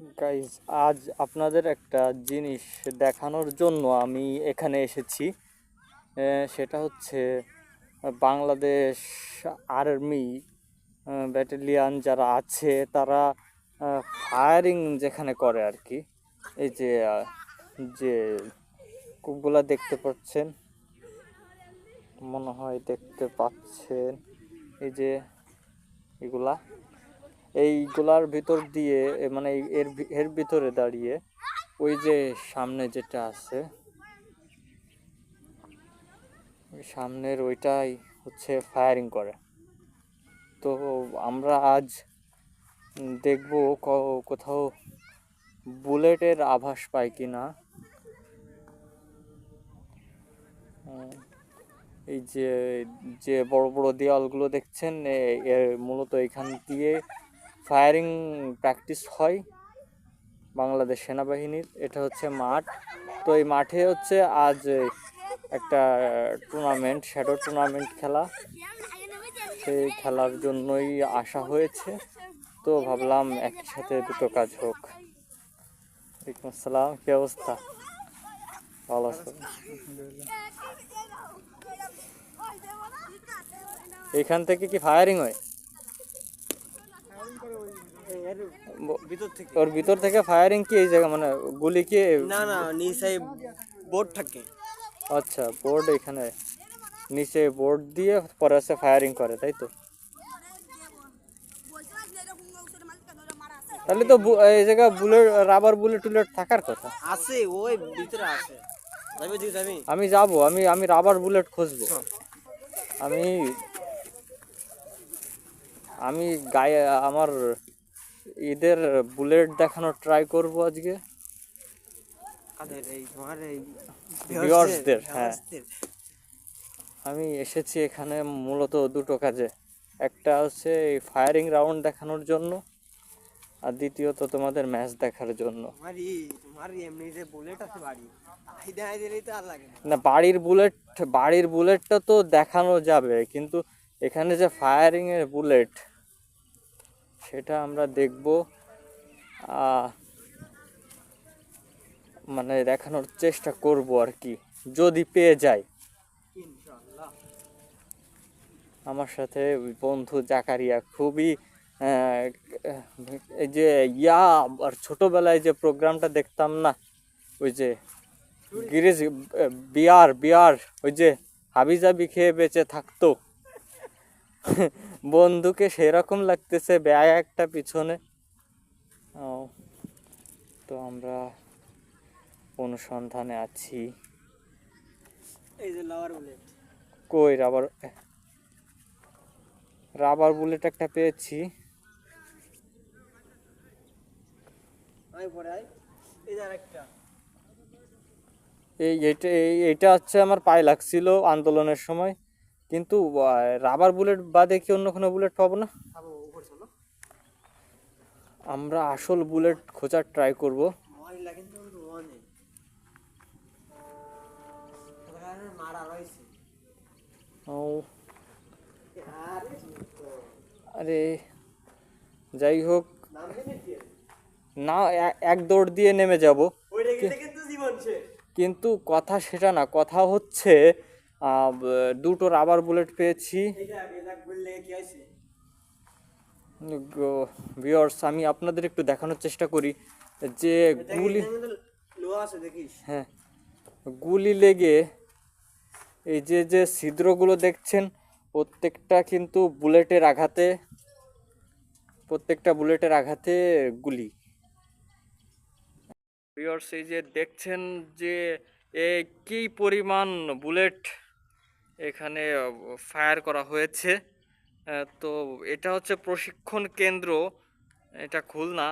Guys আজ আপনাদের একটা জিনিস দেখানোর জন্য আমি এখানে এসেছি। সেটা হচ্ছে বাংলাদেশ আর্মি ব্যাটালিয়ান যারা আছে, তারা ফায়ারিং যেখানে করে আর কি এই যে যে কুকগুলা দেখতে পাচ্ছেন, মনে হয় দেখতে পাচ্ছেন, এই যে এগুলা। এইগুলার ভিতর দিয়ে মানে এর এর ভিতরে দাঁড়িয়ে, ওই যে সামনে যেটা আছে সামনের ওইটাই হচ্ছে ফায়ারিং করে। তো আমরা আজ দেখব কোথাও বুলেটের আভাস পাই কি না। এই যে যে বড় বড় দেওয়ালগুলো দেখছেন মূলত এখান দিয়ে ফায়ারিং প্র্যাকটিস হয় বাংলাদেশ সেনাবাহিনীর। এটা হচ্ছে মাঠ। তো এই মাঠে হচ্ছে আজ একটা টুর্নামেন্ট শ্যাডো টুর্নামেন্ট খেলা। সেই খেলার জন্যই আসা হয়েছে। তো ভাবলাম একই সাথে দুটো কাজ হোক। ওয়ালাইকুম আসসালাম, কি অবস্থা? ভালো এখান থেকে কি ফায়ারিং হয়? ওর ভিতর থেকে ফায়ারিং কি এই জায়গা মানে গুলি কি? না না নিচে বোর্ড থাকে। আচ্ছা বোর্ড এখানে। নিচে বোর্ড দিয়ে পরে আছে ফায়ারিং করে তাই তো? তাহলে তো এই জায়গা বুলেট রাবার বুলেট টুলেট থাকার কথা। আছে ওই ভিতরে আছে। আমি যাব আমি আমি রাবার বুলেট খুঁজবো। আমি আমি গায়ে আমার ঈদের বুলেট দেখানোর ট্রাই করব আজকে। হ্যাঁ। আমি এসেছি এখানে মূলত দুটো কাজে। একটা হচ্ছে এই ফায়ারিং রাউন্ড দেখানোর জন্য আর দ্বিতীয়ত তোমাদের ম্যাচ দেখার জন্য। না। বাড়ির বুলেট বাড়ির বুলেটটা তো দেখানো যাবে কিন্তু এখানে যে ফায়ারিং এর বুলেট সেটা আমরা দেখব। মানে দেখানোর চেষ্টা করব আর কি, যদি পেয়ে যাই আমার সাথে বন্ধু জাকারিয়া খুবই এই যে ইয়া, আর ছোটবেলায় যে প্রোগ্রামটা দেখতাম না, ওই যে গিরিজ বিয়ার বিয়ার, ওই যে হাবিজাবি খেয়ে বেঁচে থাকতো। বন্ধুকে সেরকম লাগতেছে ব্যাগ একটা পিছনে। ও, তো আমরা অনুসন্ধানে আছি। এই যে লাভার বুলেট কই রাবার রাবার বুলেট একটা পেয়েছি। এই এটা এই- এইটা হচ্ছে আমার পায়ে লাগছিল আন্দোলনের সময়। কিন্তু রাবার বুলেট বাদে কি অন্য কোনো বুলেট পাবো না? আমরা আসল বুলেট খোঁজার ট্রাই করব। আরে যাই হোক। না এক দৌড় দিয়ে নেমে যাব। কিন্তু কথা সেটা না কথা হচ্ছে দুটো রাবার বুলেট পেয়েছি। ভিওর্স আমি আপনাদের একটু দেখানোর চেষ্টা করি। যে গুলি হ্যাঁ গুলি লেগে এই যে যে ছিদ্রগুলো দেখছেন, প্রত্যেকটা কিন্তু বুলেটের আঘাতে, প্রত্যেকটা বুলেটের আঘাতে গুলি। ভিউয়ার্স এই যে দেখছেন যে কি পরিমাণ বুলেট এখানে ফায়ার করা হয়েছে। তো এটা হচ্ছে প্রশিক্ষণ কেন্দ্র। এটা খুলনা।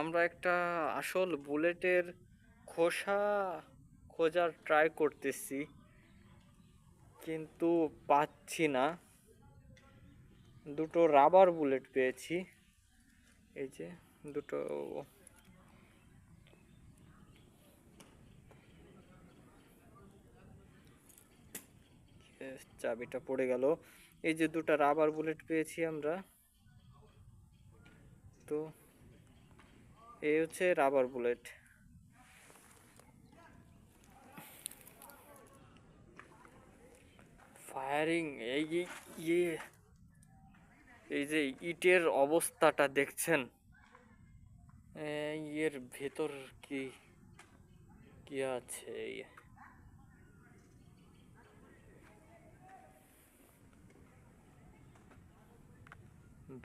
আমরা একটা আসল বুলেটের খোসা খোঁজার ট্রাই করতেছি, কিন্তু পাচ্ছি না। দুটো রাবার বুলেট পেয়েছি। এই যে দুটো চাবিটা পড়ে গেল। এই যে দুটো রাবার বুলেট পেয়েছি আমরা। তো এই হচ্ছে রাবার বুলেট ফায়ারিং এই ইয়ে এই যে ইটের অবস্থাটা দেখছেন? এর ভেতর কি কি আছে?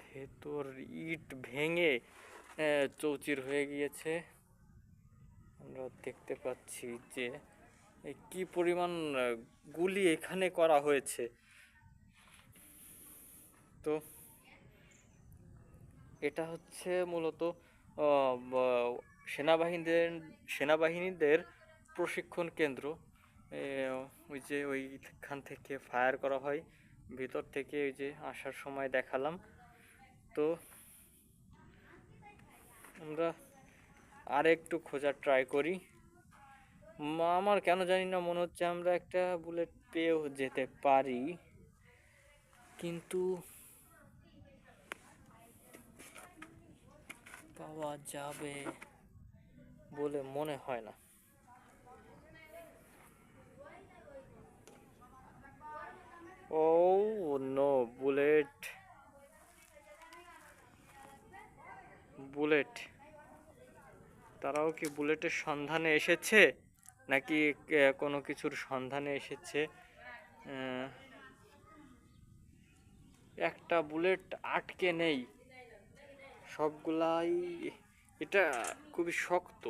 ভেতর ইট ভেঙে চৌচির হয়ে গিয়েছে। আমরা দেখতে পাচ্ছি যে কি পরিমাণ গুলি এখানে করা হয়েছে। তো, এটা হচ্ছে মূলত সেনাবাহিনীদের সেনাবাহিনীদের প্রশিক্ষণ কেন্দ্র। ওই যে ওইখান থেকে ফায়ার করা হয়। ভিতর থেকে ওই যে আসার সময় দেখালাম। তো আমরা আর একটু খোঁজার ট্রাই করি। আমার কেন জানি না মনে হচ্ছে আমরা একটা বুলেট পেয়েও যেতে পারি। কিন্তু পাওয়া যাবে বলে মনে হয় না। ও নো বুলেট তারাও কি বুলেটের সন্ধানে এসেছে? নাকি কোনো কিছুর সন্ধানে এসেছে? একটা বুলেট আটকে নেই। সবগুলাই, এটা খুবই শক্ত।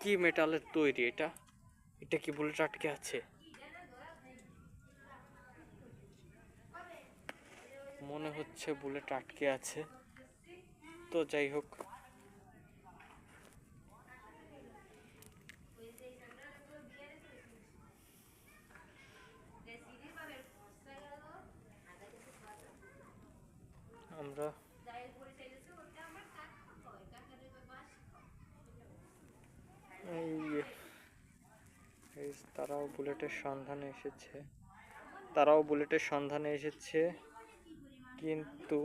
কি মেটালের তৈরি এটা? এটা কি বুলেট আটকে আছে? মনে হচ্ছে বুলেট আটকে আছে। তো যাই হোক। আমরা এই তারাও বুলেটের সন্ধানে এসেছে। তারাও বুলেটের সন্ধানে এসেছে। কিন্তু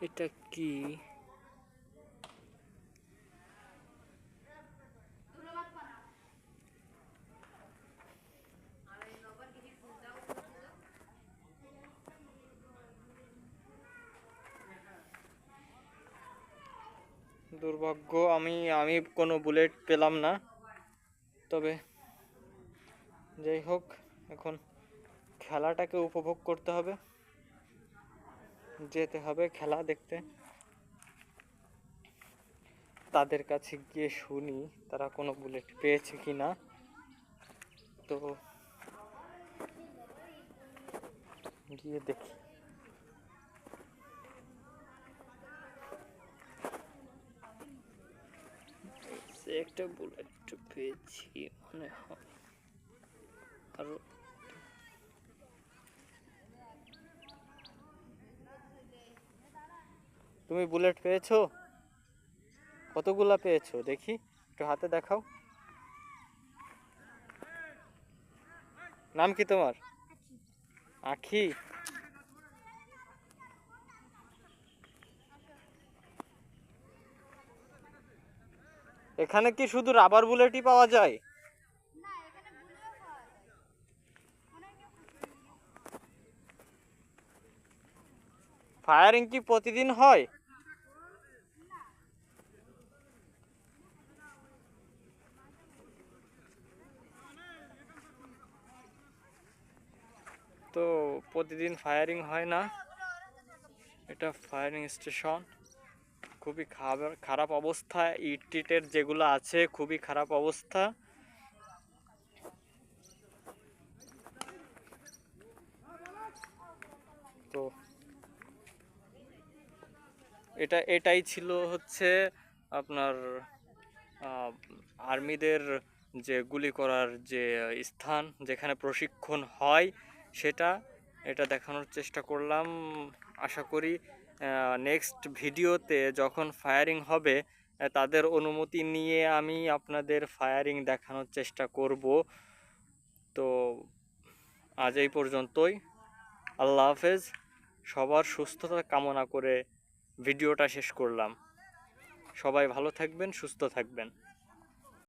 এটা কি? দুর্ভাগ্য, আমি আমি কোনো বুলেট পেলাম না। তবে যাই হোক, এখন খেলাটাকে উপভোগ করতে হবে। যেতে হবে খেলা দেখতে। তাদের কাছে গিয়ে শুনি তারা কোনো বুলেট পেয়েছে কি না তো গিয়ে দেখি। একটা বুলেট পেয়েছি মনে হয়। আরও তুমি বুলেট পেয়েছ? কতগুলা পেয়েছ? দেখি একটু হাতে দেখাও। নাম কি তোমার? আখি। এখানে কি শুধু রাবার বুলেটই পাওয়া যায়? ফায়ারিং কি প্রতিদিন হয়? তো প্রতিদিন ফায়ারিং হয় না। এটা ফায়ারিং স্টেশন খুবই খারাপ অবস্থা। ইট যেগুলো আছে, খুবই খারাপ অবস্থা। তো এটা, এটাই ছিল হচ্ছে আপনার আর্মিদের যে গুলি করার যে স্থান, যেখানে প্রশিক্ষণ হয় সেটা, এটা দেখানোর চেষ্টা করলাম। আশা করি নেক্সট ভিডিওতে যখন ফায়ারিং হবে তাদের অনুমতি নিয়ে আমি আপনাদের ফায়ারিং দেখানোর চেষ্টা করব। তো, আজ এই পর্যন্তই। আল্লাহ হাফেজ। সবার সুস্থতা কামনা করে ভিডিওটা শেষ করলাম। সবাই ভালো থাকবেন, সুস্থ থাকবেন।